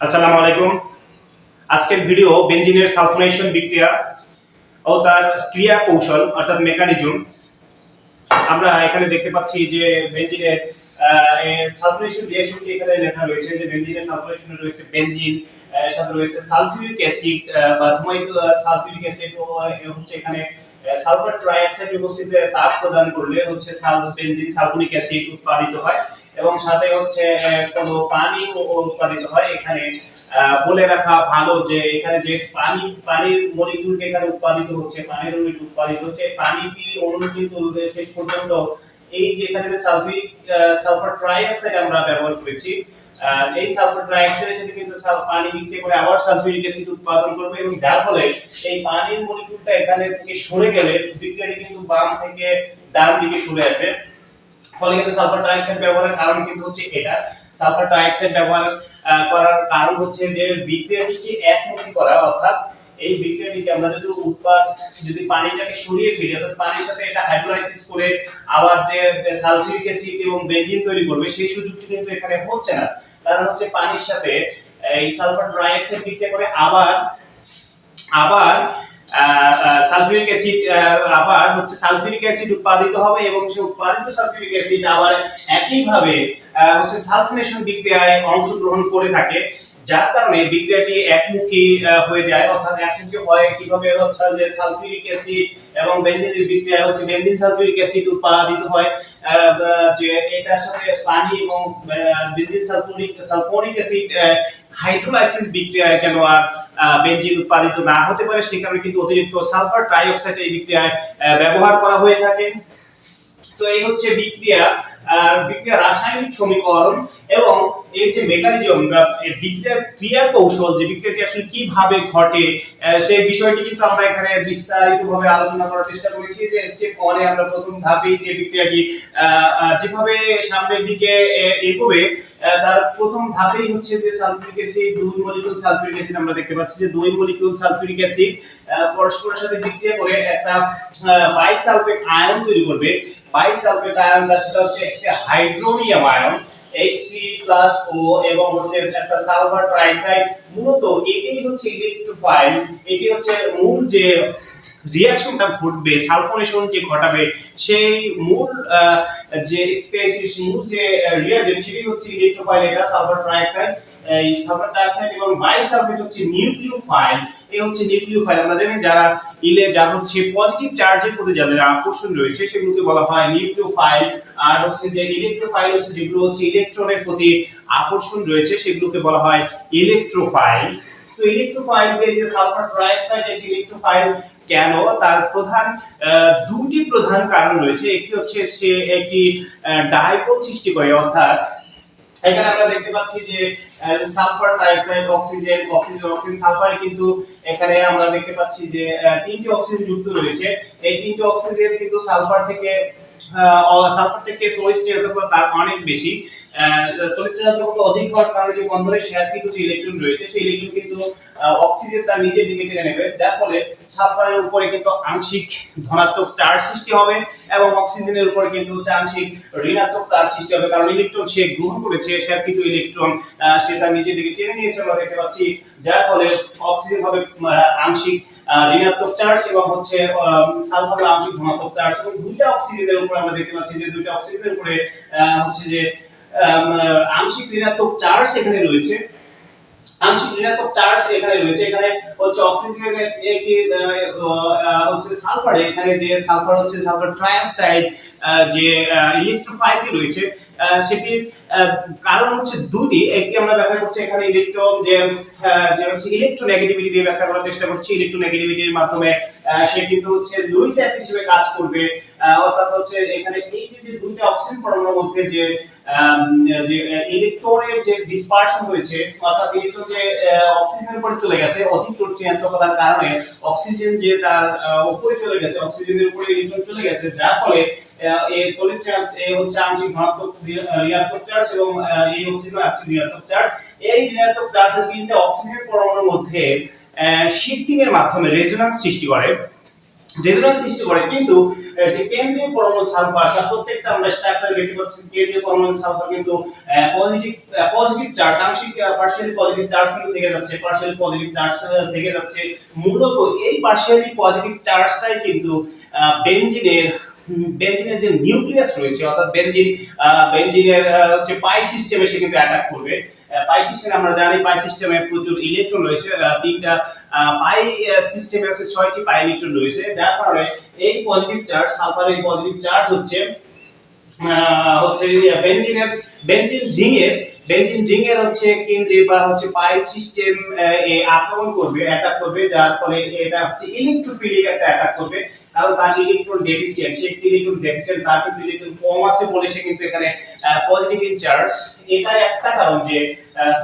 আসসালামু আলাইকুম। আজকের ভিডিও বেঞ্জিনের সালফোনেশন বিক্রিয়া ও তার ক্রিয়া কৌশল, অর্থাৎ মেকানিজম। আমরা এখানে দেখতে পাচ্ছি যে বেঞ্জিনের সালফোনেশন রিঅ্যাকশনটি এখানে লেখা রয়েছে যে বেঞ্জিনের সালফোনেশনে রয়েছে বেঞ্জিন সাথে রয়েছে সালফিউরিক অ্যাসিড বা ধূমায়িত সালফিউরিক অ্যাসিড হচ্ছে এখানে সালফার ট্রাইঅক্সাইড উপস্থিতিতে তাপ প্রদান করলে হচ্ছে সাল, বেঞ্জিন সালফোনিক অ্যাসিড উৎপাদিত হয়। এবং সাথে হচ্ছে কোনো পানি উৎপাদিত হয় এখানে। বলে রাখা ভালো যে এখানে যে পানি, পানির মলিকিউল এখানে উৎপাদিত হচ্ছে, পানির অণু উৎপাদিত হচ্ছে পানিটি অণু কিন্তু শেষ পর্যন্ত এই যে এখানে যে সালফিক সালফার ট্রাইঅক্সাইড আমরা ব্যবহার করেছি এই সালফার ট্রাইঅক্সাইডের সাথে কিন্তু পানি বিক্রিয়া করে আবার সালফিউরিক অ্যাসিড উৎপাদন করবে এবং যার ফলে এই পানির মলিকিউলটা এখানে থেকে সরে গেলে বিক্রিয়াটি কিন্তু বাম থেকে ডান দিকে সরে আসবে। ফলে কিন্তু সালফার ট্রাইঅক্সাইড ব্যবহারের কারণ কিন্তু হচ্ছে এটা। সালফার ট্রাইঅক্সাইড ব্যবহার করার কারণ হচ্ছে যে বিক্রিয়াটিকে একমুখী করা, অর্থাৎ এই বিক্রিয়াটিকে আমরা যদি উৎপাদ, যদি পানিটাকে সরিয়ে ফেলি, অর্থাৎ পানির সাথে এটা হাইড্রোলাইসিস করে আবার যে সালফিউরিক অ্যাসিড এবং বেঞ্জিন তৈরি করবে, সেই সুযোগটি কিন্তু এখানে হচ্ছে না। কারণ হচ্ছে পানির সাথে এই সালফার ট্রাইঅক্সাইড বিক্রিয়া করে আবার আবার সালফিউরিক অ্যাসিড আবার হচ্ছে সালফিউরিক অ্যাসিড উৎপাদিত হবে এবং সেই উৎপাদিত সালফিউরিক অ্যাসিড আবার একইভাবে হচ্ছে সালফিনেশন বিক্রিয়ায় অংশগ্রহণ করে থাকে। যার কারণে বিক্রিয়াটি একমুখী হয়ে যায়। অর্থাৎ একমুখী হয় কীভাবে হচ্ছে যে সালফিউরিক অ্যাসিড এবং বেনজিনের বিক্রিয়া হচ্ছে বেনজিন সালফিউরিক অ্যাসিড উৎপাদিত হয়। যে এটার সাথে পানি এবং benzene sulphonic sulphonic acid hydrolysis বিক্রিয়ায় যেন আর বেনজিন উৎপাদিত না হতে পারে, সেই কারণে কিন্তু অতিরিক্ত সালফার ট্রাইঅক্সাইড এই বিক্রিয়ায় ব্যবহার করা হয়ে থাকে। তো এই হচ্ছে বিক্রিয়া বিক্রিয়া রাসায়নিক সমীকরণ এবং এর যে মেকানিজম বিক্রিয়ার ক্রিয়া কৌশল, যে বিক্রিয়াটি আসলে কীভাবে ঘটে সেই বিষয়টি কিন্তু আমরা এখানে বিস্তারিতভাবে আলোচনা করার চেষ্টা করেছি যে স্টেপ ওয়ানে আমরা প্রথম ধাপে যে বিক্রিয়াটি যেভাবে সামনের দিকে এগোবে তার প্রথম ধাপেই হচ্ছে যে সালফিউরিক অ্যাসিড, দুই মলিকিউল সালফিউরিক অ্যাসিড আমরা দেখতে পাচ্ছি যে দুই মলিকিউল সালফিউরিক অ্যাসিড পরস্পরের সাথে বিক্রিয়া করে একটা বাইসালফেট আয়ন তৈরি করবে। বাইসালফেট আয়ন তার সাথে হচ্ছে একটা হাইড্রোনিয়াম আয়ন Hc+O এবং হচ্ছে একটা সালফার ট্রাইঅক্সাইড মূলত এটাই হচ্ছে ইলেকট্রোফাইল এটি হচ্ছে মূল যে রিঅ্যাকশনটা ঘটবে সালফোনেশন যে ঘটাবে, সেই মূল যে স্পেসিস মূল যে রিয়াজেন্ট সেটি হচ্ছে ইলেকট্রোফাইল এটা সালফার ট্রাইঅক্সাইড এই সালফার ট্রাইঅক্সাইড এবং বাইসালফেট হচ্ছে নিউক্লিওফাইল এই হচ্ছে নিউক্লিওফাইল আমরা জানি যারা ইলে যা হচ্ছে পজিটিভ চার্জের প্রতি যাদের আকর্ষণ রয়েছে, সেগুলোকে বলা হয় নিউক্লিওফাইল আর হচ্ছে যে ইলেকট্রোফাইল হচ্ছে যেগুলো হচ্ছে ইলেকট্রনের প্রতি আকর্ষণ রয়েছে, সেগুলোকে বলা হয় ইলেকট্রোফাইল তো ইলেকট্রোফাইল যে সালফার ট্রাইঅক্সাইড একটি ইলেকট্রোফাইল কেন? তার প্রধান দুটি প্রধান কারণ রয়েছে। একটি হচ্ছে সে একটি ডাইপোল সৃষ্টি করে, অর্থাৎ এখানে আমরা দেখতে পাচ্ছি যে sulphur trioxide oxygen oxygen oxygen, sulphur, কিন্তু এখানে আমরা দেখতে পাচ্ছি যে তিনটি অক্সিজেন যুক্ত রয়েছে। এই তিনটি অক্সিজেন কিন্তু সালফার থেকে সালফার থেকে তড়িৎ তার অনেক বেশি। তড়িৎ অধিক হওয়ার কারণে যে বন্ধনের শেয়ার কিন্তু যে ইলেকট্রন রয়েছে, সেই ইলেকট্রন কিন্তু অক্সিজেন তার নিজের দিকে টেনে নেবে। যার ফলে সালফারের উপরে কিন্তু আংশিক ধনাত্মক চার্জ সৃষ্টি হবে এবং অক্সিজেনের উপরে কিন্তু আংশিক ঋণাত্মক চার্জ সৃষ্টি হবে। কারণ ইলেকট্রন সে গ্রহণ করেছে শেয়ার কিন্তু ইলেকট্রন সে তার নিজের দিকে টেনে নিয়েছে আমরা দেখতে পাচ্ছি। যার ফলে অক্সিজেন হবে আংশিক ঋণাত্মক চার্জ এবং হচ্ছে সালফার আংশিক ধনাত্মক চার্জ। এবং দুইটা অক্সিজেনের উপরে আমরা দেখতে পাচ্ছি যে দুইটা অক্সিজেনের উপরে হচ্ছে যে আংশিক ঋণাত্মক চার্জ এখানে রয়েছে। আংশিক ঋণাত্মক চার্জ এখানে রয়েছে। এখানে হচ্ছে অক্সিজেনের একটি হচ্ছে সালফার এখানে যে সালফার হচ্ছে সালফার ট্রাইঅক্সাইড যে ইলেকট্রোফাইলটি রয়েছে সেটির কারণ হচ্ছে দুটি। একটি আমরা ব্যাখ্যা করছি এখানে ইলেকট্রন যে যে হচ্ছে ইলেকট্রোনেগেটিভিটি দিয়ে ব্যাখ্যা করার চেষ্টা করছি। ইলেকট্রোনেগেটিভিটির মাধ্যমে সে কিন্তু হচ্ছে লুইস অ্যাসিড হিসেবে কাজ করবে। অর্থাৎ হচ্ছে এখানে এই যে দুইটা অক্সিজেন পরমাণুর মধ্যে যে যে ইলেকট্রনের যে ডিসপারশন হয়েছে অর্থাৎ ইলেকট্রন যে আহ, অক্সিজেনের উপরে চলে গেছে অধিক ঋণাত্মকতার কারণে অক্সিজেন যে তার উপরে চলে গেছে অক্সিজেনের উপরে ইলেকট্রন চলে গেছে যার ফলে এই তড়িৎ হচ্ছে আংশিক ধনাত্মক ঋণাত্মক চার্জ এবং এই অক্সিজেন আংশিক ঋণাত্মক চার্জ। এই ঋণাত্মক তিনটা অক্সিজেন পরমাণুর মধ্যে শিফটিং এর মাধ্যমে সৃষ্টি করে। সৃষ্টি করে কিন্তু যে কেন্দ্রীয় পরমাণু সালফার প্রত্যেকটা আমরা স্ট্রাকচার দেখতে পাচ্ছি কেন্দ্রীয় পরমাণু সালফার কিন্তু পজিটিভ পজিটিভ চার্জ আংশিক পজিটিভ চার্জ কিন্তু থেকে যাচ্ছে পজিটিভ চার্জ থেকে যাচ্ছে। মূলত এই পজিটিভ চার্জটাই কিন্তু আহ, বেনজিনের যে নিউক্লিয়াস রয়েছে, অর্থাৎ বেনজিন বেনজিনের হচ্ছে পাই সিস্টেমে সে কিন্তু অ্যাটাক করবে। পাই সিস্টেমে, আমরা জানি পাই সিস্টেমে প্রচুর ইলেকট্রন রয়েছে তিনটা পাই সিস্টেমে আছে ছয়টি পাই ইলেকট্রন রয়েছে। যার কারণে এই পজিটিভ চার্জ সালফারের পজিটিভ চার্জ হচ্ছে হচ্ছে বেনজিনের বেনজিন রিং এর বেনজিন রিং এর হচ্ছে কেন্দ্রে বা হচ্ছে পাই সিস্টেম এ আক্রমণ করবে অ্যাটাক করবে, যার ফলে এটা হচ্ছে ইলেকট্রোফিলিক একটা অ্যাটাক করবে। কারণ তার ইলেকট্রন ডেফিসিয়েন্ট সে ইলেকট্রন ডেফিসিয়েন্ট তার কিন্তু ইলেকট্রন কম আছে বলে সে কিন্তু এখানে পজিটিভ চার্জ এটা একটা কারণ যে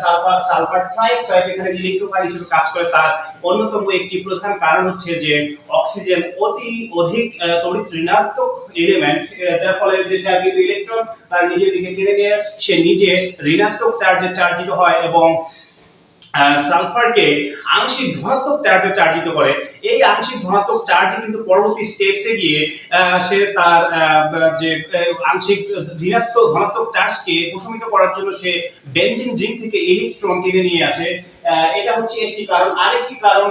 সালফার সালফার ট্রাইঅক্সাইড এখানে ইলেকট্রোফাইল হিসেবে কাজ করে। তার অন্যতম একটি প্রধান কারণ হচ্ছে যে অক্সিজেন অতি অধিক তড়িৎ ঋণাত্মক এলিমেন্ট যার ফলে যে সে কিন্তু ইলেকট্রন তার নিজের দিকে টেনে নিয়ে। সে নিজে ঋণাত্মক চার্জে চার্জিত হয় এবং সালফারকে আংশিক ধনাত্মক চার্জে চার্জিত করে। এই আংশিক ধনাত্মক চার্জে কিন্তু পরবর্তী স্টেপসে গিয়ে সে তার যে আংশিক ঋণাত্মক ধনাত্মক চার্জকে প্রশমিত করার জন্য সে বেঞ্জিন রিং থেকে ইলেকট্রন টেনে নিয়ে আসে। এটা হচ্ছে একটি কারণ। আরেকটি কারণ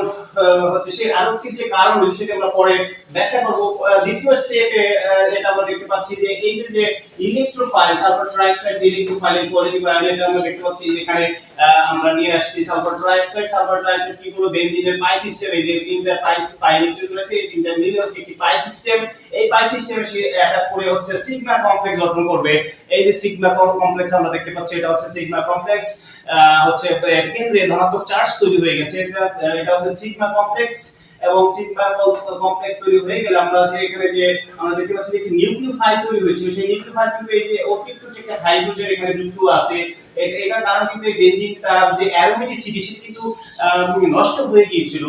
হচ্ছে সে আরেকটি যে কারণ রয়েছে সেটা আমরা পরে ব্যাখ্যা করব। দ্বিতীয় স্টেপে এটা আমরা দেখতে পাচ্ছি যে এই যে electrophile sulphur trioxide electrophile positive ion এটা আমরা দেখতে পাচ্ছি যেখানে আমরা নিয়ে আসছি সালফার ট্রাইঅক্সাইড সালফার ট্রাইঅক্সাইড কি করবে বেনজিনের পাই সিস্টেমে যে তিনটা পাই পাই ইলেকট্রন রয়েছে এই তিনটা মিলে হচ্ছে একটি পাই সিস্টেম এই পাই সিস্টেমে সে অ্যাটাক করে হচ্ছে সিগমা কমপ্লেক্স গঠন করবে। এই যে সিগমা কমপ্লেক্স আমরা দেখতে পাচ্ছি, এটা হচ্ছে সিগমা কমপ্লেক্স হচ্ছে কেন্দ্রে ধনাত্মক চার্জ তৈরি হয়ে গেছে। এটা এটা হচ্ছে সিগমা কমপ্লেক্স এবং সিগমা কমপ্লেক্স তৈরি হয়ে গেলে আমরা যে এখানে যে, আমরা দেখতে পাচ্ছি একটি নিউক্লিওফাইল তৈরি হয়েছে সেই নিউক্লিওফাইল কিন্তু এই যে অতিরিক্ত যে একটা হাইড্রোজেন এখানে যুক্ত আছে এটা এটার কারণে কিন্তু এই বেনজিন তার যে অ্যারোমেটিসিটি সেটা কিন্তু নষ্ট হয়ে গিয়েছিল।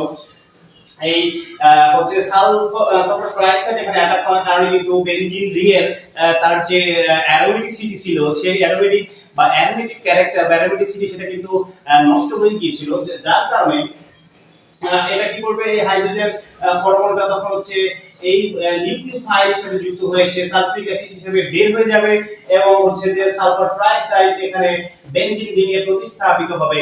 এই হচ্ছে সালফার এখানে অ্যাটাক করার কারণে কিন্তু বেনজিন রিং তার যে অ্যারোমেটিসিটি ছিল, সেই অ্যারোমেটিক বা অ্যারোমেটিক ক্যারেক্টার বা অ্যারোমেটিসিটি সেটা কিন্তু নষ্ট হয়ে গিয়েছিল যার কারণে এটা কি করবে এই হাইড্রোজেন পরমাণুটা তখন হচ্ছে এই নিউক্লিওফাইল সাথে যুক্ত হয়ে সে সালফিক অ্যাসিড হিসেবে বের হয়ে যাবে এবং হচ্ছে যে সালফার ট্রাইঅক্সাইড এখানে বেনজিন রিংয়ে প্রতিস্থাপিত হবে।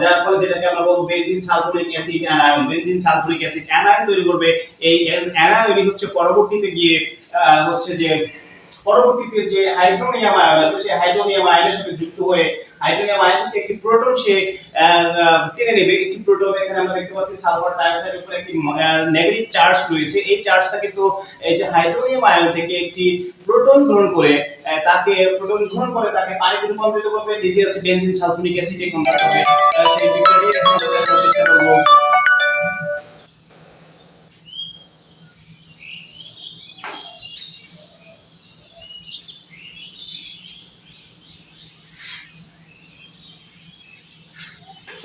যার ফলে যেটাকে আমরা বলব benzene sulphuric acid anion benzene sulphuric acid anion তৈরি করবে। এই অ্যানায়নই হচ্ছে পরবর্তীতে গিয়ে হচ্ছে যে পরবর্তীতে যে হাইড্রোনিয়াম আয়ন আছে, সেই হাইড্রোনিয়াম আয়নের সাথে যুক্ত হয়ে হাইড্রোনিয়াম আয়ন থেকে একটি প্রোটন সে টেনে নেবে। একটি প্রোটন এখানে আমরা দেখতে পাচ্ছি সালফার ডাইঅক্সাইডের উপরে একটি নেগেটিভ চার্জ রয়েছে। এই চার্জটা কিন্তু এই যে হাইড্রোনিয়াম আয়ন থেকে একটি প্রোটন গ্রহণ করে তাকে, প্রোটন গ্রহণ করে, তাকে পানিতে রূপান্তরিত করবে। ডিজি অ্যাসিড, বেনজিন সালফোনিক অ্যাসিডে কনভার্ট হবে। সেই বিক্রিয়াটি এখন আমরা চেষ্টা করব।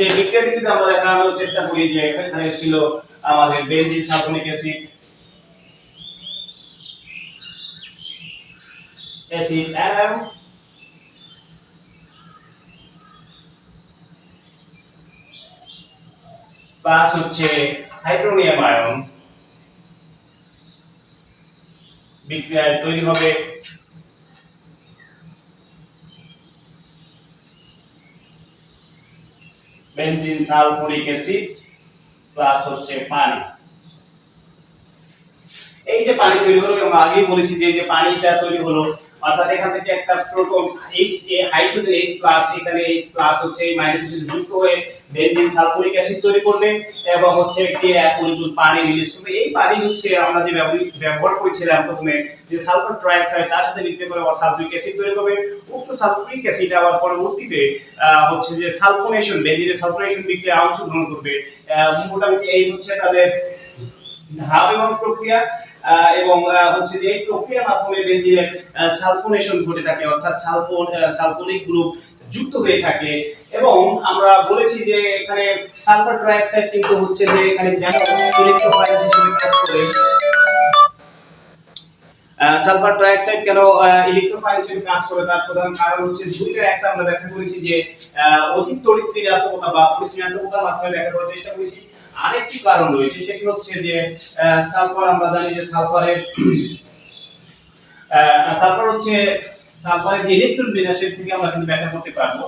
সেই বিক্রিয়াটি যদি আমরা দেখানোর চেষ্টা করি যে এখানে ছিল আমাদের benzene sulphonic acid acid anion plus হচ্ছে হাইড্রোনিয়াম আয়ন। বিক্রিয়ায় তৈরি হবে বেনজিন সালফোনিক অ্যাসিড প্লাস হচ্ছে পানি। এই যে পানি তৈরি হলো আমরা আগেই বলেছি যে যে পানিটা তৈরি হলো, অর্থাৎ এখান থেকে একটা proton H A hydrogen H plus এখানে এইচ প্লাস হচ্ছে মাইনাস যুক্ত হয়ে বেনজিন সালফোনিক অ্যাসিড তৈরি করবে এবং হচ্ছে একটি এক পানি রিলিজ করবে। এই পানি হচ্ছে আমরা যে ব্যবহার করেছিলাম প্রথমে, যে সালফার ট্রাইঅক্সাইড তার সাথে বিক্রিয়া করে আবার সালফিক অ্যাসিড তৈরি করবে। উক্ত সালফিক অ্যাসিড আবার পরবর্তীতে হচ্ছে যে সালফোনেশন, বেনজিনের সালফোনেশন বিক্রিয়া অংশগ্রহণ করবে। মোটামুটি এই হচ্ছে তাদের ধাপ এবং প্রক্রিয়া। এবং হচ্ছে যে এই প্রক্রিয়ার মাধ্যমে বেনজিনের সালফোনেশন ঘটে থাকে। অর্থাৎ সালফোন সালফোনিক গ্রুপ যুক্ত হয়ে থাকে। এবং আমরা বলেছি যে এখানে সালফার ট্রাইঅক্সাইড কিন্তু হচ্ছে যে এখানে ইলেকট্রোফাইল হিসেবে কাজ করে। সালফার ট্রাইঅক্সাইড কেন ইলেকট্রোফাইল হিসেবে কাজ করে? তার প্রধান কারণ হচ্ছে দুইটা। একটা আমরা ব্যাখ্যা করেছি যে অধিক তড়িৎ ঋণাত্মকতা বা তড়িৎ ঋণাত্মকতার মাধ্যমে ব্যাখ্যা করার চেষ্টা করেছি। আরেকটি কারণ রয়েছে, সেটি হচ্ছে যে সালফার, আমরা জানি যে সালফারের সালফার হচ্ছে সালফারের যে ইলেকট্রন বিন্যাসের থেকে আমরা কিন্তু ব্যাখ্যা করতে পারব।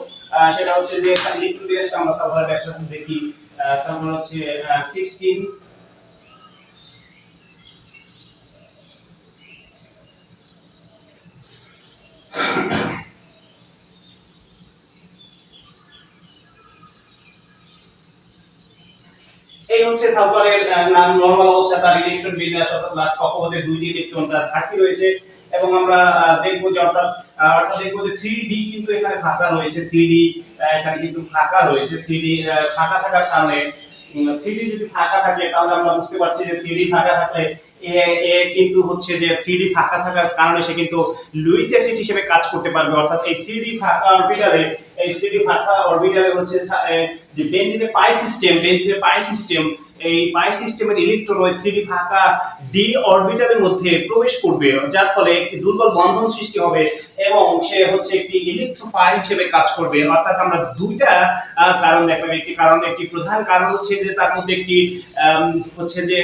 সেটা হচ্ছে যে ইলেকট্রন বিন্যাসটা আমরা সালফারের ব্যাখ্যা দেখি। সালফার হচ্ছে সিক্সটিন এই হচ্ছে সালফারের নরমাল অবস্থা, তার ইলেকট্রন বিন্যাস অর্থাৎ লাস্ট কক্ষপথে দুইটি ইলেকট্রন তার ঘাটতি রয়েছে। এবং আমরা দেখব যে অর্থাৎ অর্থাৎ দেখব যে থ্রি ডি কিন্তু এখানে ফাঁকা রয়েছে। থ্রি ডি এখানে কিন্তু ফাঁকা রয়েছে। থ্রি ডি ফাঁকা থাকার কারণে 3D যদি ফাঁকা থাকে, তাহলে আমরা বুঝতে পারছি যে 3D ফাঁকা থাকলে এ কিন্তু হচ্ছে যে 3D ফাঁকা থাকার কারণে সে কিন্তু লুইস অ্যাসিড হিসেবে কাজ করতে পারবে। অর্থাৎ এই 3D ফাঁকা অরবিটালে এই 3D ফাঁকা অরবিটালে হচ্ছে যে বেঞ্জিনের পাই সিস্টেম বেঞ্জিনের পাই সিস্টেম এই পাই সিস্টেমের ইলেকট্রন ওই 3D ফাঁকা ডি অরবিটালের মধ্যে প্রবেশ করবে, যার ফলে একটি দুর্বল বন্ধন সৃষ্টি হবে এবং সে হচ্ছে একটি ইলেকট্রোফাইল হিসেবে কাজ করবে। অর্থাৎ আমরা দুইটা কারণ দেখলাম, একটি কারণ, একটি প্রধান কারণ হচ্ছে যে তার মধ্যে একটি হচ্ছে যে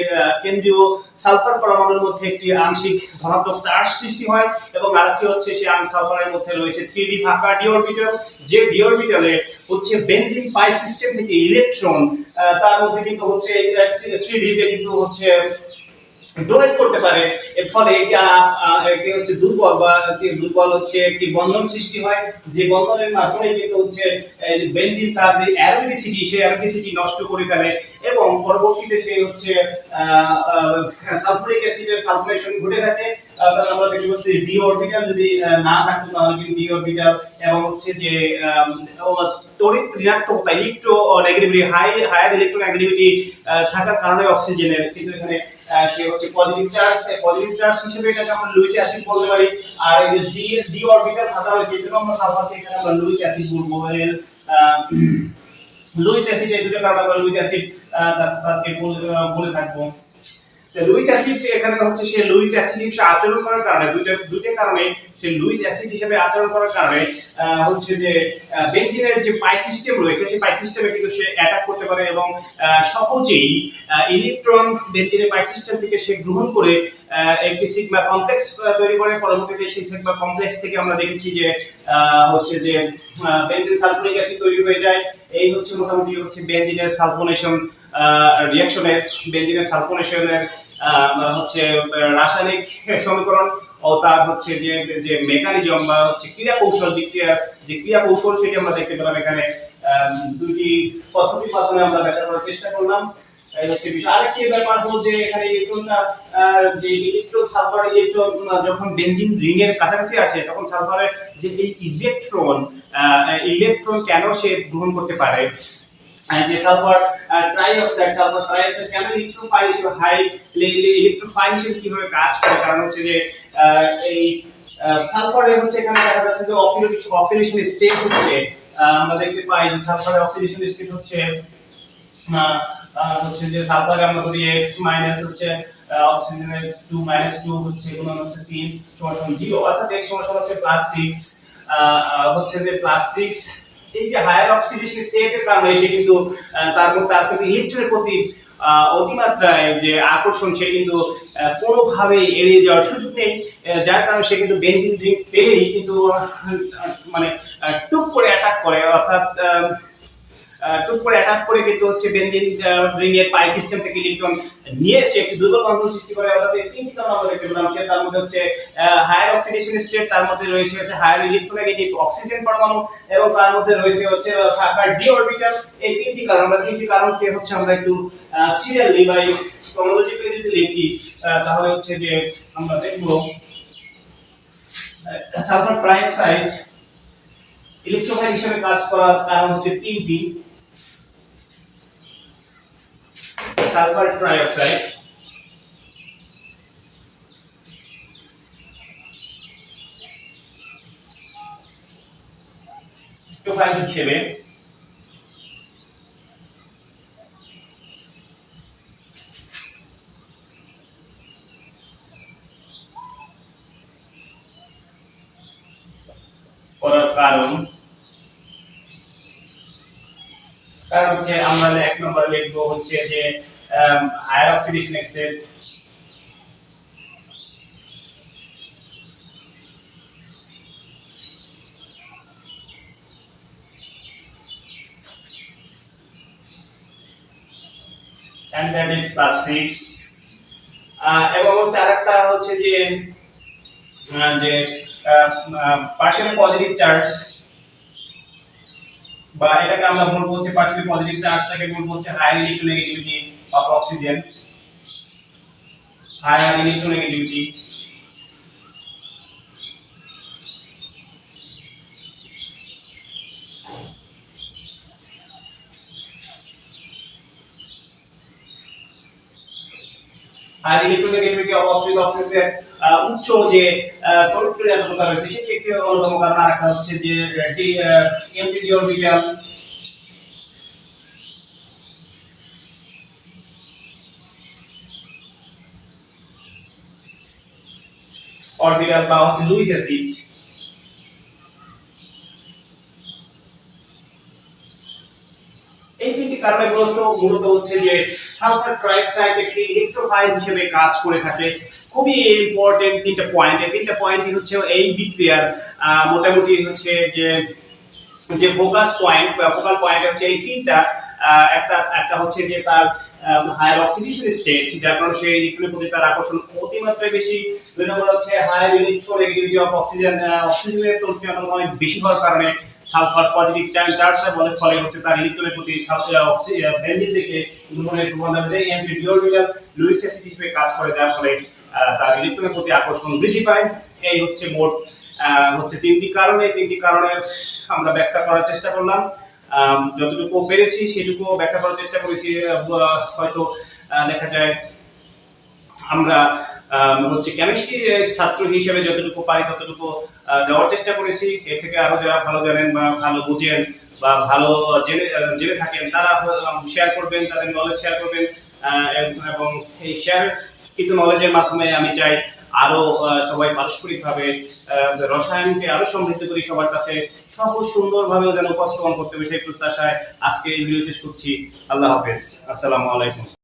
কেন্দ্রীয় সালফার পরমাণুর মধ্যে একটি আংশিক ধনাত্মক চার্জ সৃষ্টি হয় এবং আরেকটি হচ্ছে সেই আং সালফারের মধ্যে রয়েছে 3D ফাঁকা ডি অরবিটাল যে ডি অরবিটালে হচ্ছে বেনজিন পাই সিস্টেম থেকে ইলেকট্রন তার মধ্যে কিন্তু হচ্ছে 3D তে কিন্তু হচ্ছে ডোনেট করতে পারে। এর ফলে এটা হচ্ছে দুর্বল বা দুর্বল হচ্ছে একটি বন্ধন সৃষ্টি হয়, যে বন্ধনের মাধ্যমে কিন্তু হচ্ছে বেনজিন তার যে অ্যারোমেটিসিটি সেই অ্যারোমেটিসিটি নষ্ট করে ফেলে এবং পরবর্তীতে সে হচ্ছে সালফুরিক অ্যাসিডের সালফুরেশন ঘটে থাকে। অর্থাৎ আমরা দেখতে পাচ্ছি ডি অরবিটাল যদি না থাকতো তাহলে কিন্তু ডি অরবিটাল এবং হচ্ছে যে তড়িৎ ঋণাত্মকতা electronegativity high higher electronegativity থাকার কারণে অক্সিজেনের কিন্তু এখানে সে হচ্ছে পজিটিভ চার্জ পজিটিভ চার্জ হিসেবে এটাকে আমরা লুইস অ্যাসিড বলতে পারি। আর এই যে ডি ডি অরবিটাল থাকা হয়েছে এই আমরা সালফারকে এখানে আমরা লুইস অ্যাসিড বলব। লুইস অ্যাসিড, এই দুটো কারণে আমরা লুইস অ্যাসিড তাকে বলে থাকব। লুইস অ্যাসিড এখানে হচ্ছে, সে লুইস অ্যাসিড হিসেবে আচরণ করার কারণে কারণে সে লুইস অ্যাসিড হিসেবে আচরণ করার কারণে হচ্ছে যে বেনজিনের যে পাই সিস্টেম রয়েছে, সেই পাই সিস্টেমে কিন্তু সে অ্যাটাক করতে পারে এবং সহজেই ইলেকট্রন বেনজিনের পাই সিস্টেম থেকে সে গ্রহণ করে একটি সিগমা কমপ্লেক্স তৈরি করে। পরবর্তীতে সেই সিগমা কমপ্লেক্স থেকে আমরা দেখেছি যে হচ্ছে যে বেনজিন সালফোনিক অ্যাসিড তৈরি হয়ে যায়। এই হচ্ছে মোটামুটি হচ্ছে বেনজিনের সালফোনেশন রিঅ্যাকশনের বেঞ্জিনের সালফোনেশনের হচ্ছে রাসায়নিক সমীকরণ ও তার হচ্ছে যে যে মেকানিজম বা হচ্ছে ক্রিয়া কৌশল বিক্রিয়ার যে ক্রিয়া কৌশল সেটি আমরা দেখতে পেলাম এখানে। দুইটি পদ্ধতির মাধ্যমে আমরা ব্যাখ্যা করার চেষ্টা করলাম। হচ্ছে বিষয়। আরেকটি ব্যাপার হলো যে এখানে ইলেকট্রনটা যে ইলেকট্রন সালফার ইলেকট্রন যখন বেনজিন রিং এর কাছাকাছি আসে, তখন সালফারের যে এই ইলেকট্রন ইলেকট্রন কেন সে গ্রহণ করতে পারে? আহ, যে সালফার ট্রাইঅক্সাইড সালফার ট্রাইঅক্সাইড কেন ইলেকট্রোফাইল হিসেবে হাই ইলেকট্রোফাইল হিসেবে কীভাবে কাজ করে কারণ হচ্ছে যে আহ, এই সালফারের হচ্ছে এখানে দেখা যাচ্ছে যে অক্সিডেশন অক্সিডেশন স্টেট হচ্ছে। আহ, আমরা দেখতে পাই যে সালফারের অক্সিডেশন স্টেট হচ্ছে হচ্ছে যে সালফারে আমরা ধরি x মাইনাস হচ্ছে অক্সিজেনের 2 মাইনাস 2 হচ্ছে গুণন হচ্ছে 3 সমান সমান 0 অর্থাৎ x সমান হচ্ছে প্লাস 6 হচ্ছে যে প্লাস 6 এই যে হায়ার অক্সিডেশন স্টেটের কারণে সে কিন্তু তার তার কিন্তু ইলেকট্রনের প্রতি অতিমাত্রায় যে আকর্ষণ, সে কিন্তু কোনোভাবে কোনোভাবেই এড়িয়ে যাওয়ার সুযোগ নেই। যার কারণে সে কিন্তু বেনজিন ড্রিঙ্ক পেলেই কিন্তু মানে টুক করে অ্যাটাক করে। অর্থাৎ টুক করে অ্যাটাক করে কিন্তু হচ্ছে বেনজিন রিং এর পাই সিস্টেম থেকে ইলেকট্রন নিয়ে এসে একটি দুর্বল বন্ধন সৃষ্টি করে। অর্থাৎ তিনটি কারণ আমরা দেখতে পেলাম, সে তার মধ্যে হচ্ছে হায়ার অক্সিডেশন স্টেট তার মধ্যে রয়েছে হচ্ছে হায়ার ইলেকট্রোনেগেটিভ অক্সিজেন পরমাণু এবং তার মধ্যে রয়েছে হচ্ছে ফাঁকা ডি অরবিটাল এই তিনটি কারণ, আমরা তিনটি কারণকে হচ্ছে আমরা একটু সিরিয়ালি বা ক্রোনোলজিক্যালি যদি লিখি তাহলে হচ্ছে যে আমরা দেখব সালফার ট্রাইঅক্সাইড ইলেকট্রোফাইল হিসেবে কাজ করার কারণ হচ্ছে তিনটি। সালফার ট্রাইঅক্সাইড ইলেকট্রোফাইল হিসেবে করার কারণ কারণ হচ্ছে আমরা এক নম্বরে লিখব হচ্ছে যে higher oxidation excel and that is plus 6 ah, এবং হচ্ছে আরেকটা হচ্ছে যে যে পার্শিয়ালি পজিটিভ চার্জ বা এটাকে আমরা বলব হচ্ছে পার্শিয়ালি পজিটিভ চার্জটাকে বলব হচ্ছে high electronegativity of oxygen higher electronegativity আর ইলেকট্রোনেগেটিভিটি অক্সিজেনের উচ্চ যে তড়িৎক্রিয়া দক্ষতা রয়েছে, সেটি একটি অন্যতম কারণ। আর একটা হচ্ছে যে এমপিডি অরবিটাল অরবিটাল বা হচ্ছে লুইস অ্যাসিড এই তিনটি কারণে মূলত হচ্ছে যে সালফার একটি ইলেকট্রোফাইল হিসেবে কাজ করে থাকে। খুবই ইম্পর্টেন্ট তিনটা পয়েন্ট এই তিনটা পয়েন্টই হচ্ছে এই বিক্রিয়ার মোটামুটি হচ্ছে যে যে ফোকাস পয়েন্ট বা ফোকাল পয়েন্ট হচ্ছে এই তিনটা। একটা একটা হচ্ছে যে তার হায়ার অক্সিডেশন স্টেট যার কারণে সেই ইলেকট্রনের প্রতি তার আকর্ষণ অতিমাত্রায় বেশি। দুই নম্বর হচ্ছে হায়ার ইলেকট্রোনেগেটিভিটি অফ অক্সিজেন অক্সিজেনের তরফ অনেক বেশি হওয়ার কারণে সালফার পজিটিভ চার্জ চার্জটা বলে ফলে হচ্ছে তার ইলেকট্রনের প্রতি বেঞ্জিন থেকে গ্লুকোনের রূপান্তর হয়ে এমপি ডিওরবিটাল লুইস অ্যাসিড হিসেবে কাজ করে, যার ফলে তার ইলেকট্রনের প্রতি আকর্ষণ বৃদ্ধি পায়। এই হচ্ছে মোট হচ্ছে তিনটি কারণে। তিনটি কারণে আমরা ব্যাখ্যা করার চেষ্টা করলাম। যতটুকু পেরেছি সেটুকু ব্যাখ্যা করার চেষ্টা করেছি। হয়তো দেখা যায় আমরা আম, হচ্ছে কেমিস্ট্রির ছাত্র হিসেবে যতটুকু পারি ততটুকু দেওয়ার চেষ্টা করেছি। এর থেকে আরও যারা ভালো জানেন বা ভালো বুঝেন বা ভালো জেনে জেনে থাকেন তারা শেয়ার করবেন তাদের নলেজ শেয়ার করবেন। এবং এই শেয়ার কিন্তু নলেজের মাধ্যমে আমি চাই আরও সবাই পারস্পরিকভাবে রসায়নকে আরও সমৃদ্ধ করি সবার কাছে। সহজ সুন্দরভাবে যেন উপস্থাপন করতে হবে সেই প্রত্যাশায় আজকে এই ভিডিও শেষ করছি। আল্লাহ হাফেজ। আসসালামু আলাইকুম।